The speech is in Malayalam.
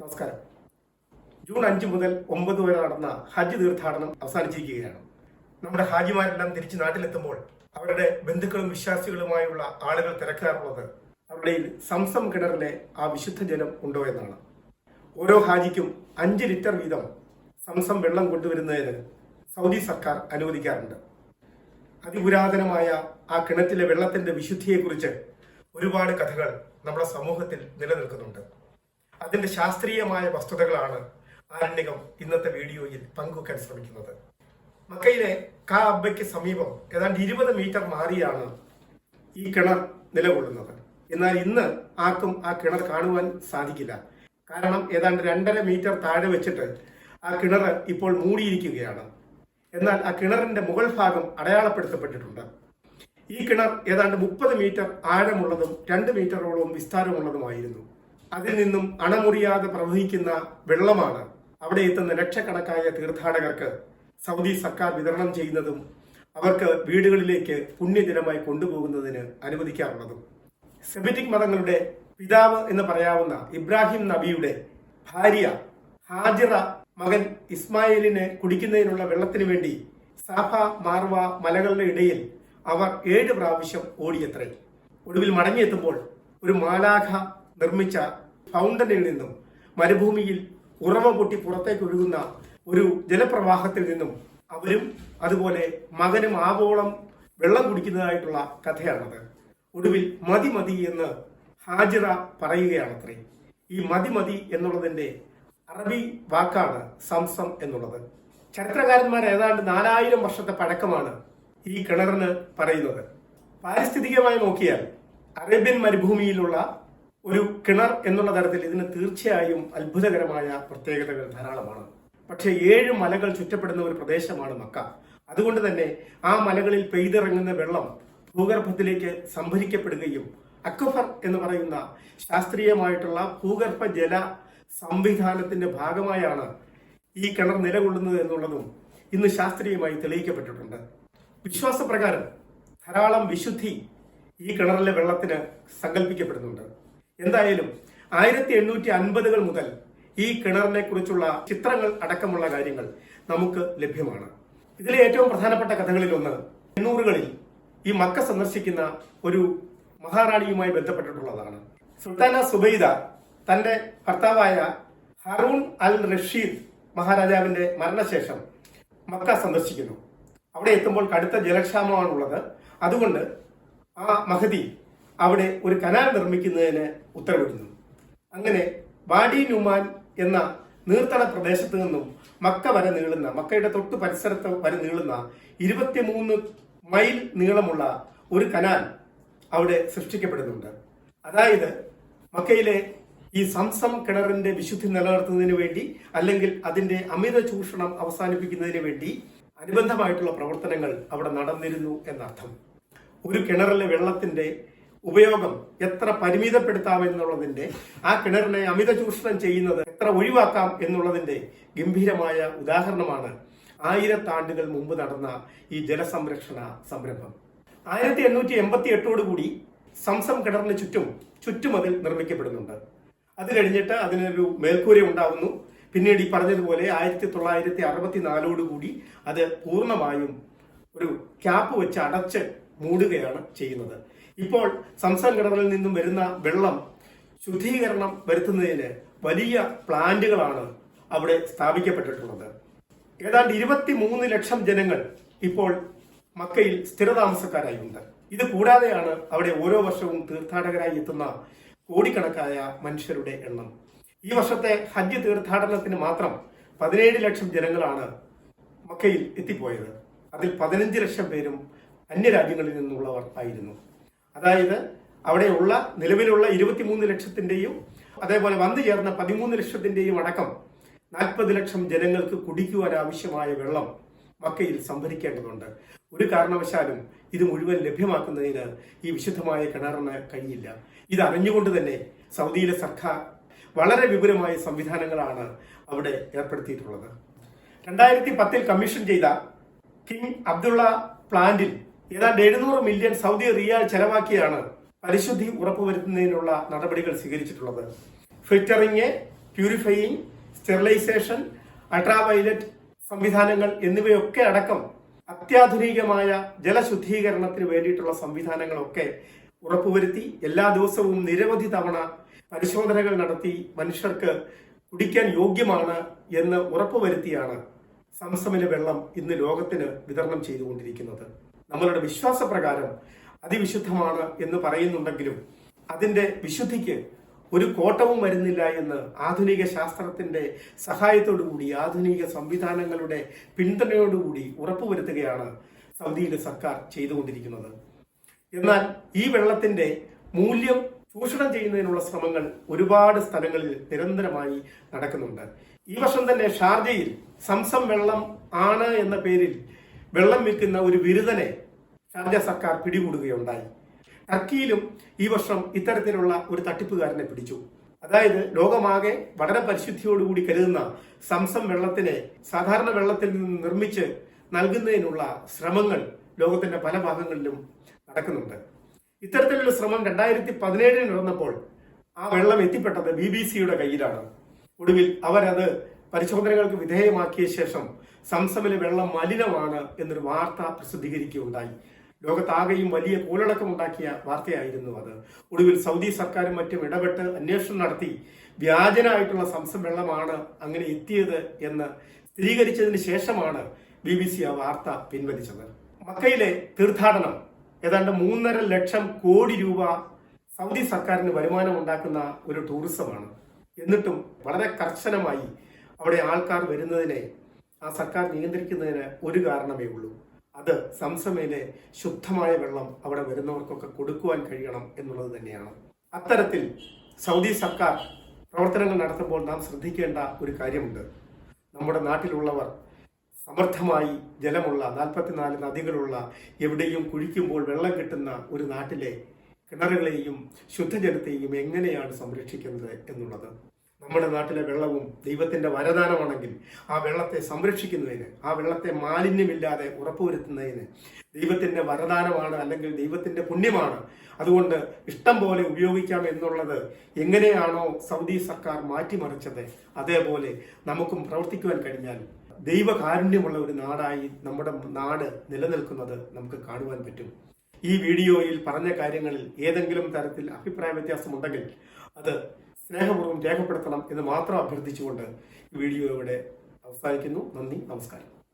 നമസ്കാരം. ജൂൺ അഞ്ച് മുതൽ ഒമ്പത് വരെ നടന്ന ഹജ്ജ് തീർത്ഥാടനം അവസാനിച്ചിരിക്കുകയാണ്. നമ്മുടെ ഹാജിമാരെല്ലാം തിരിച്ച് നാട്ടിലെത്തുമ്പോൾ അവരുടെ ബന്ധുക്കളും വിശ്വാസികളുമായുള്ള ആളുകൾ തിരക്കാറുള്ളത് അവരുടെ സംസം കിണറിലെ ആ വിശുദ്ധ ജലം ഉണ്ടോ എന്നാണ്. ഓരോ ഹാജിക്കും അഞ്ച് ലിറ്റർ വീതം സംസം വെള്ളം കൊണ്ടുവരുന്നതിന് സൗദി സർക്കാർ അനുവദിക്കാറുണ്ട്. അതിപുരാതനമായ ആ കിണറ്റിലെ വെള്ളത്തിന്റെ വിശുദ്ധിയെക്കുറിച്ച് ഒരുപാട് കഥകൾ നമ്മുടെ സമൂഹത്തിൽ നിലനിൽക്കുന്നുണ്ട്. അതിന്റെ ശാസ്ത്രീയമായ വസ്തുതകളാണ് ആരണ്യകം ഇന്നത്തെ വീഡിയോയിൽ പങ്കുവെക്കാൻ ശ്രമിക്കുന്നത്. മക്കയിലെ കാ അബ്ബയ്ക്ക് സമീപം ഏതാണ്ട് ഇരുപത് മീറ്റർ മാറിയാണ് ഈ കിണർ നിലകൊള്ളുന്നത്. എന്നാൽ ഇന്ന് ആർക്കും ആ കിണർ കാണുവാൻ സാധിക്കില്ല. കാരണം ഏതാണ്ട് രണ്ടര മീറ്റർ താഴെ വെച്ചിട്ട് ആ കിണർ ഇപ്പോൾ മൂടിയിരിക്കുകയാണ്. എന്നാൽ ആ കിണറിന്റെ മുകൾ ഭാഗം അടയാളപ്പെടുത്തപ്പെട്ടിട്ടുണ്ട്. ഈ കിണർ ഏതാണ്ട് മുപ്പത് മീറ്റർ ആഴമുള്ളതും രണ്ട് മീറ്ററോളവും വിസ്താരമുള്ളതുമായിരുന്നു. അതിൽ നിന്നും അണമുറിയാതെ പ്രവഹിക്കുന്ന വെള്ളമാണ് അവിടെ എത്തുന്ന ലക്ഷക്കണക്കായ തീർത്ഥാടകർക്ക് സൗദി സർക്കാർ വിതരണം ചെയ്യുന്നതും അവർക്ക് വീടുകളിലേക്ക് പുണ്യദിനമായി കൊണ്ടുപോകുന്നതിന് അനുവദിക്കാറുള്ളതും. സെമിറ്റിക് മതങ്ങളുടെ പിതാവ് എന്ന് പറയാവുന്ന ഇബ്രാഹിം നബിയുടെ ഭാര്യ ഹാജിറ മകൻ ഇസ്മായിലിനെ കുടിക്കുന്നതിനുള്ള വെള്ളത്തിന് വേണ്ടി സാഫ മാർവ മലകളുടെ ഇടയിൽ അവർ ഏഴ് പ്രാവശ്യം ഓടിയത്രേ. ഒടുവിൽ മടങ്ങിയെത്തുമ്പോൾ ഒരു മാലാഖ നിർമ്മിച്ച ഫൗണ്ടനിൽ നിന്നും മരുഭൂമിയിൽ ഉറവ പൊട്ടി പുറത്തേക്ക് ഒഴുകുന്ന ഒരു ജലപ്രവാഹത്തിൽ നിന്നും അവരും അതുപോലെ മകനും ആവോളം വെള്ളം കുടിക്കുന്നതായിട്ടുള്ള കഥയാണത്. ഒടുവിൽ മതി മതി എന്ന് ഹാജിറ പറയുകയാണത്രേ. ഈ മതി മതി എന്നുള്ളതിന്റെ അറബി വാക്കാണ് സംസം എന്നുള്ളത്. ചരിത്രകാരന്മാർ ഏതാണ്ട് നാലായിരം വർഷത്തെ പഴക്കമാണ് ഈ കിണറിന് പറയുന്നത്. പാരിസ്ഥിതികമായി നോക്കിയാൽ അറേബ്യൻ മരുഭൂമിയിലുള്ള ഒരു കിണർ എന്നുള്ള തരത്തിൽ ഇതിന് തീർച്ചയായും അത്ഭുതകരമായ പ്രത്യേകതകൾ ധാരാളമാണ്. പക്ഷേ ഏഴ് മലകൾ ചുറ്റപ്പെടുന്ന ഒരു പ്രദേശമാണ് മക്ക. അതുകൊണ്ട് തന്നെ ആ മലകളിൽ പെയ്തിറങ്ങുന്ന വെള്ളം ഭൂഗർഭത്തിലേക്ക് സംഭരിക്കപ്പെടുകയും അക്വഫർ എന്ന് പറയുന്ന ശാസ്ത്രീയമായിട്ടുള്ള ഭൂഗർഭ ജല സംവിധാനത്തിന്റെ ഭാഗമായാണ് ഈ കിണർ നിലകൊള്ളുന്നത് എന്നുള്ളതും ഇന്ന് ശാസ്ത്രീയമായി തെളിയിക്കപ്പെട്ടിട്ടുണ്ട്. വിശ്വാസപ്രകാരം ധാരാളം വിശുദ്ധി ഈ കിണറിലെ വെള്ളത്തിന് സങ്കല്പിക്കപ്പെടുന്നുണ്ട് എന്തായാലും ആയിരത്തി എണ്ണൂറ്റി അൻപതുകൾ മുതൽ ഈ കിണറിനെ കുറിച്ചുള്ള ചിത്രങ്ങൾ അടക്കമുള്ള കാര്യങ്ങൾ നമുക്ക് ലഭ്യമാണ്. ഇതിലെ ഏറ്റവും പ്രധാനപ്പെട്ട കഥകളിൽ ഒന്ന് എണ്ണൂറുകളിൽ ഈ മക്ക സന്ദർശിക്കുന്ന ഒരു മഹാറാണിയുമായി ബന്ധപ്പെട്ടിട്ടുള്ളതാണ്. സുൽത്താന സുബൈദ തന്റെ ഭർത്താവായ ഹറൂൺ അൽ റഷീദ് മഹാരാജാവിന്റെ മരണശേഷം മക്ക സന്ദർശിക്കുന്നു. അവിടെ എത്തുമ്പോൾ കടുത്ത ജലക്ഷാമമാണുള്ളത്. അതുകൊണ്ട് ആ മഹദി അവിടെ ഒരു കനാൽ നിർമ്മിക്കുന്നതിന് ഉത്തരവിടുന്നു. അങ്ങനെ വാഡി നുമാൻ എന്ന നീർത്തട പ്രദേശത്ത് നിന്നും മക്ക വരെ നീളുന്ന മക്കയുടെ തൊട്ട് പരിസരത്ത് വരെ നീളുന്ന ഇരുപത്തിമൂന്ന് മൈൽ നീളമുള്ള ഒരു കനാൽ അവിടെ സൃഷ്ടിക്കപ്പെടുന്നുണ്ട്. അതായത് മക്കയിലെ ഈ സംസം കിണറിന്റെ വിശുദ്ധി നിലനിർത്തുന്നതിന് വേണ്ടി അല്ലെങ്കിൽ അതിന്റെ അമിത ചൂഷണം അവസാനിപ്പിക്കുന്നതിന് വേണ്ടി അനുബന്ധമായിട്ടുള്ള പ്രവർത്തനങ്ങൾ അവിടെ നടന്നിരുന്നു എന്നർത്ഥം. ഒരു കിണറിലെ വെള്ളത്തിന്റെ ഉപയോഗം എത്ര പരിമിതപ്പെടുത്താം പരിമിതപ്പെടുത്താമെന്നുള്ളതിന്റെ ആ കിണറിനെ അമിത ചൂഷണം ചെയ്യുന്നത് എത്ര ഒഴിവാക്കാം എന്നുള്ളതിന്റെ ഗംഭീരമായ ഉദാഹരണമാണ് ആയിരത്താണ്ടുകൾ മുമ്പ് നടന്ന ഈ ജലസംരക്ഷണ സംരംഭം. ആയിരത്തി എണ്ണൂറ്റി എൺപത്തി എട്ടോടുകൂടി സംസം കിണറിന് ചുറ്റും ചുറ്റുമതിൽ നിർമ്മിക്കപ്പെടുന്നുണ്ട്. അത് കഴിഞ്ഞിട്ട് അതിനൊരു മേൽക്കൂര ഉണ്ടാവുന്നു. പിന്നീട് ഈ പറഞ്ഞതുപോലെ ആയിരത്തി തൊള്ളായിരത്തി അറുപത്തി നാലോടുകൂടി അത് പൂർണമായും ഒരു ക്യാപ്പ് വെച്ച് അടച്ച് മൂടുകയാണ് ചെയ്യുന്നത്. ഇപ്പോൾ സംസ്ഥാന കിണറിൽ നിന്നും വരുന്ന വെള്ളം ശുദ്ധീകരണം വരുത്തുന്നതിന് വലിയ പ്ലാന്റുകളാണ് അവിടെ സ്ഥാപിക്കപ്പെട്ടിട്ടുള്ളത്. ഏതാണ്ട് ഇരുപത്തി മൂന്ന് ലക്ഷം ജനങ്ങൾ ഇപ്പോൾ മക്കയിൽ സ്ഥിരതാമസക്കാരായി ഉണ്ട് ഇത് കൂടാതെയാണ് അവിടെ ഓരോ വർഷവും തീർത്ഥാടകരായി എത്തുന്ന കോടിക്കണക്കായ മനുഷ്യരുടെ എണ്ണം. ഈ വർഷത്തെ ഹജ്ജ് തീർത്ഥാടനത്തിന് മാത്രം പതിനേഴ് ലക്ഷം ജനങ്ങളാണ് മക്കയിൽ എത്തിപ്പോയത്. അതിൽ പതിനഞ്ച് ലക്ഷം പേരും അന്യരാജ്യങ്ങളിൽ നിന്നുള്ളവർ ആയിരുന്നു. അതായത് അവിടെയുള്ള നിലവിലുള്ള ഇരുപത്തിമൂന്ന് ലക്ഷത്തിന്റെയും അതേപോലെ വന്നു ചേർന്ന പതിമൂന്ന് ലക്ഷത്തിന്റെയും അടക്കം നാൽപ്പത് ലക്ഷം ജനങ്ങൾക്ക് കുടിക്കുവാൻ ആവശ്യമായ വെള്ളം മക്കയിൽ സംഭരിക്കേണ്ടതുണ്ട്. ഒരു കാരണവശാലും ഇത് മുഴുവൻ ലഭ്യമാക്കുന്നതിന് ഈ വിശുദ്ധമായ കിണറിന് കഴിയില്ല. ഇത് അറിഞ്ഞുകൊണ്ട് തന്നെ സൗദിയിലെ സർക്കാർ വളരെ വിപുലമായ സംവിധാനങ്ങളാണ് അവിടെ ഏർപ്പെടുത്തിയിട്ടുള്ളത്. രണ്ടായിരത്തി പത്തിൽ കമ്മീഷൻ ചെയ്ത കിങ് അബ്ദുള്ള പ്ലാന്റിൽ ഏതാണ്ട് എഴുന്നൂറ് മില്യൺ സൗദി റിയാൽ ചെലവാക്കിയാണ് പരിശുദ്ധി ഉറപ്പുവരുത്തുന്നതിനുള്ള നടപടികൾ സ്വീകരിച്ചിട്ടുള്ളത്. ഫിൽറ്ററിങ് പ്യൂരിഫയിങ് സ്റ്റെറിലൈസേഷൻ അൾട്രാവയലറ്റ് സംവിധാനങ്ങൾ എന്നിവയൊക്കെ അടക്കം അത്യാധുനികമായ ജലശുദ്ധീകരണത്തിന് വേണ്ടിയിട്ടുള്ള സംവിധാനങ്ങളൊക്കെ ഉറപ്പുവരുത്തി എല്ലാ ദിവസവും നിരവധി തവണ പരിശോധനകൾ നടത്തി മനുഷ്യർക്ക് കുടിക്കാൻ യോഗ്യമാണ് എന്ന് ഉറപ്പുവരുത്തിയാണ് സംസമിലെ വെള്ളം ഇന്ന് ലോകത്തിന് വിതരണം ചെയ്തുകൊണ്ടിരിക്കുന്നത്. നമ്മളുടെ വിശ്വാസപ്രകാരം അതിവിശുദ്ധമാണ് എന്ന് പറയുന്നുണ്ടെങ്കിലും അതിന്റെ വിശുദ്ധിക്ക് ഒരു കോട്ടവും വരുന്നില്ല എന്ന് ആധുനിക ശാസ്ത്രത്തിന്റെ സഹായത്തോടുകൂടി ആധുനിക സംവിധാനങ്ങളുടെ പിന്തുണയോടുകൂടി ഉറപ്പുവരുത്തുകയാണ് സൗദിയിലെ സർക്കാർ ചെയ്തുകൊണ്ടിരിക്കുന്നത്. എന്നാൽ ഈ വെള്ളത്തിന്റെ മൂല്യം ചൂഷണം ചെയ്യുന്നതിനുള്ള ശ്രമങ്ങൾ ഒരുപാട് സ്ഥലങ്ങളിൽ നിരന്തരമായി നടക്കുന്നുണ്ട്. ഈ വർഷം തന്നെ ഷാർജയിൽ സംസം വെള്ളം ആണ് എന്ന പേരിൽ വെള്ളം വിൽക്കുന്ന ഒരു ബിരുദനെ ഷാർജ സർക്കാർ പിടികൂടുകയുണ്ടായി. ടർക്കിയിലും ഈ വർഷം ഇത്തരത്തിലുള്ള ഒരു തട്ടിപ്പുകാരനെ പിടിച്ചു. അതായത് ലോകമാകെ വളരെ പരിശുദ്ധിയോടുകൂടി കരുതുന്ന സംസം വെള്ളത്തിനെ സാധാരണ വെള്ളത്തിൽ നിന്ന് നിർമ്മിച്ച് നൽകുന്നതിനുള്ള ശ്രമങ്ങൾ ലോകത്തിന്റെ പല ഭാഗങ്ങളിലും നടക്കുന്നുണ്ട്. ഇത്തരത്തിലുള്ള ശ്രമം രണ്ടായിരത്തി പതിനേഴിൽ നടന്നപ്പോൾ ആ വെള്ളം എത്തിപ്പെട്ടത് ബി ബി സിയുടെ കയ്യിലാണ്. ഒടുവിൽ അവരത് പരിശോധനകൾക്ക് വിധേയമാക്കിയ ശേഷം സംസമിലെ വെള്ളം മലിനമാണ് എന്നൊരു വാർത്ത പ്രസിദ്ധീകരിക്കുകയുണ്ടായി. ലോകത്താകെയും വലിയ കൂലടക്കമുണ്ടാക്കിയ വാർത്തയായിരുന്നു അത്. ഒടുവിൽ സൗദി സർക്കാരും മറ്റും ഇടപെട്ട് അന്വേഷണം നടത്തി വ്യാജനായിട്ടുള്ള സംസം വെള്ളമാണ് അങ്ങനെ എത്തിയത് എന്ന് സ്ഥിരീകരിച്ചതിന് ശേഷമാണ് ബി ബി സി ആ വാർത്ത പിൻവലിച്ചത്. മക്കയിലെ തീർത്ഥാടനം ഏതാണ്ട് മൂന്നര ലക്ഷം കോടി രൂപ സൗദി സർക്കാരിന് വരുമാനം ഉണ്ടാക്കുന്ന ഒരു ടൂറിസമാണ്. എന്നിട്ടും വളരെ കർശനമായി അവിടെ ആൾക്കാർ വരുന്നതിനെ ആ സർക്കാർ നിയന്ത്രിക്കുന്നതിന് ഒരു കാരണമേ ഉള്ളൂ. അത് സംസമയിലെ ശുദ്ധമായ വെള്ളം അവിടെ വരുന്നവർക്കൊക്കെ കൊടുക്കുവാൻ കഴിയണം എന്നുള്ളത് തന്നെയാണ്. അത്തരത്തിൽ സൗദി സർക്കാർ പ്രവർത്തനങ്ങൾ നടത്തുമ്പോൾ നാം ശ്രദ്ധിക്കേണ്ട ഒരു കാര്യമുണ്ട്. നമ്മുടെ നാട്ടിലുള്ളവർ സമർത്ഥമായി ജലമുള്ള നാൽപ്പത്തിനാല് നദികളുള്ള എവിടെയും കുഴിക്കുമ്പോൾ വെള്ളം കിട്ടുന്ന ഒരു നാട്ടിലെ കിണറുകളെയും ശുദ്ധജലത്തെയും എങ്ങനെയാണ് സംരക്ഷിക്കുന്നത് എന്നുള്ളത്. നമ്മുടെ നാട്ടിലെ വെള്ളവും ദൈവത്തിന്റെ വരദാനമാണെങ്കിൽ ആ വെള്ളത്തെ സംരക്ഷിക്കുന്നതിന് ആ വെള്ളത്തെ മാലിന്യമില്ലാതെ ഉറപ്പുവരുത്തുന്നതിന് ദൈവത്തിന്റെ വരദാനമാണ് അല്ലെങ്കിൽ ദൈവത്തിന്റെ പുണ്യമാണ്. അതുകൊണ്ട് ഇഷ്ടം പോലെ ഉപയോഗിക്കാം എന്നുള്ളത് എങ്ങനെയാണോ സൗദി സർക്കാർ മാറ്റിമറിച്ചത് അതേപോലെ നമുക്കും പ്രവർത്തിക്കുവാൻ കഴിഞ്ഞാൽ ദൈവകാരുണ്യമുള്ള ഒരു നാടായി നമ്മുടെ നാട് നിലനിൽക്കുന്നത് നമുക്ക് കാണുവാൻ പറ്റും. ഈ വീഡിയോയിൽ പറഞ്ഞ കാര്യങ്ങളിൽ ഏതെങ്കിലും തരത്തിൽ അഭിപ്രായ വ്യത്യാസമുണ്ടെങ്കിൽ അത് സ്നേഹപൂർവം രേഖപ്പെടുത്തണം എന്ന് മാത്രം അഭ്യർത്ഥിച്ചുകൊണ്ട് വീഡിയോ ഇവിടെ അവസാനിക്കുന്നു. നന്ദി നമസ്കാരം.